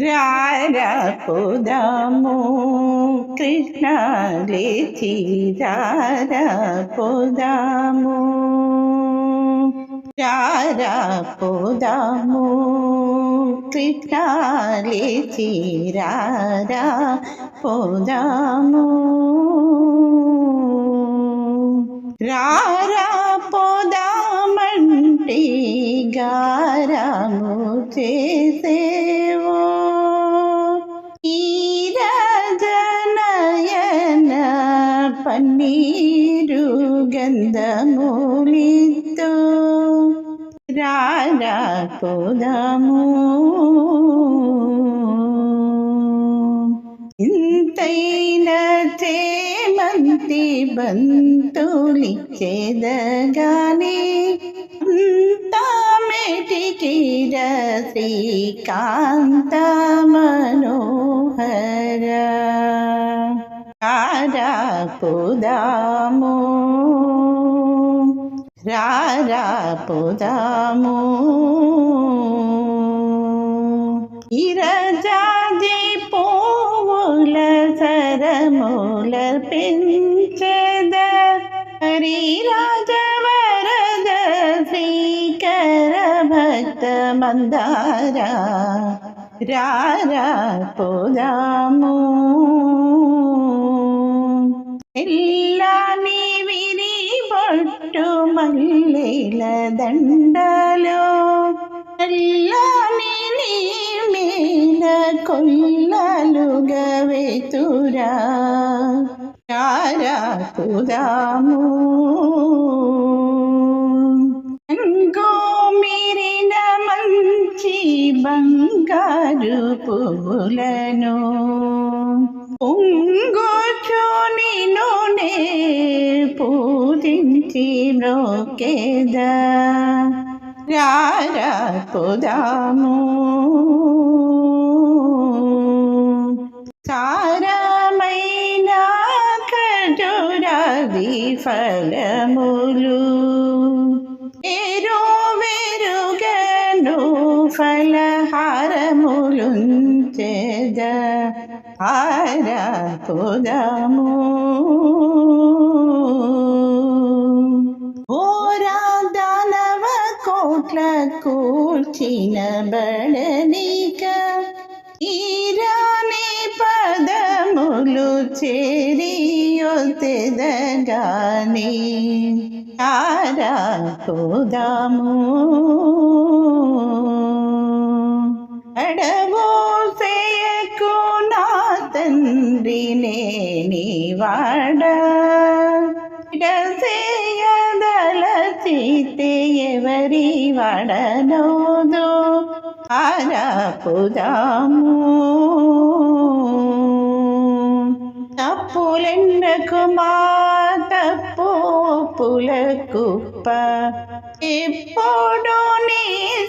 రారపుదము. కృష్ణ లేచి రారపుదము. రారపుదము కృష్ణ లేచి రారపుదము రారపుదమంటి గారము చేసే పన్నీరు గంధమూలితో రారపుదము ఇంతైన చేమంతి బంతులిచ్చేదగానే అంతా మెటికిర శ్రీకాంత మనోహర. పుదాము. రారా పుదాము. ఇరజాజి పువ్వుల సరముల పెంచద హరిరాజవరద శ్రీకర భక్త మందారా. రారా పుదాము. విరి బొట్టు మల్లెల దండలో ఎల్లాని నీ మీద కొల్లలుగా వెతురా రారపుదాము గోమిరిన మంచి బంగారు పువ్వులను పొంగొచ్చుని నూనె పూజించి మ్రోకేద రారపుదాము సారమైన ఖజురాది ఫలములు ఏరో వెరుగను ఫలహారములుంచెద ആരാധോരാമോ ಹೋರಾದನವ ಕೋಟ್ಲ ಕೂರ್ಚಿನ ಬಡನಿಕ ಈರಾನೆ ಪದ ಮುಲು ಚೆರಿಯೊತ್ತೆದಗಾನೆ ಆರಾ ಕೋದಾಮೋ ಅಡವೋ ஒன்றினே நீ வாட ಚಿತ್ತೆಯವರಿ ವಡನೋದು ಆರ ಪುದಾಮು ತಪ್ಪುಲೆಂಡ ಕುಮಾರ್ ತಪ್ಪು ಪುಲ ಕುಪ್ಪ ఇప్పుడు నీ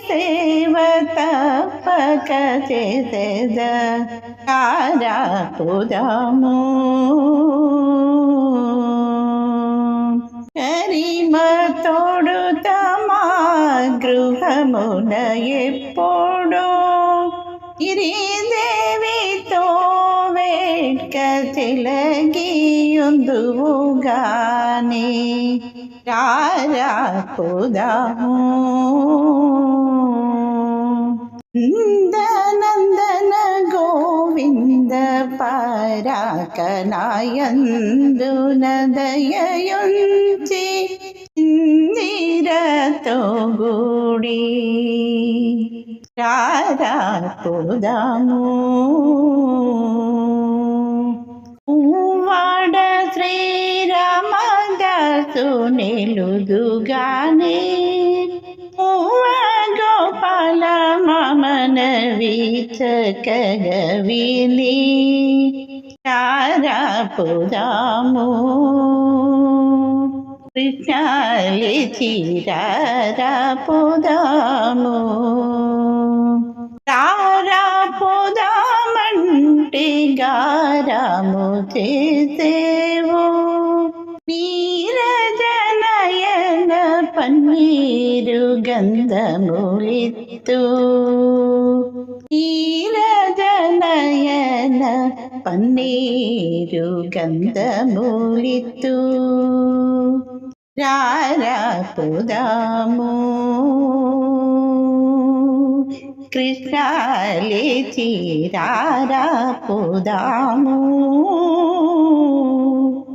సేవ తప్పక చేసేద. కారాపుదాము కరిమ తోడు తమా గృహమున ఎప్పుడు ఇరిదే తిలగియుందువుగాని రారపుదాము నందనందన గోవింద పరాకనాయందు నదయయుంచి ఇందిరతో గుడి రారపుదాము శ్రీరామదాసు నిలుదుగానే. గోపాల మమన వీచకగవిలి. రారపుదాము కృష్ణాలి చీరారపుదాము. రారపుదామంటే సింగారముచే సేవో నీరజనయన పన్నీరు గంధములిత్తు నీరజనయన పన్నీరు గంధములిత్తు రారా పుదాము కృష్ణ లేచి రారా పుదాము.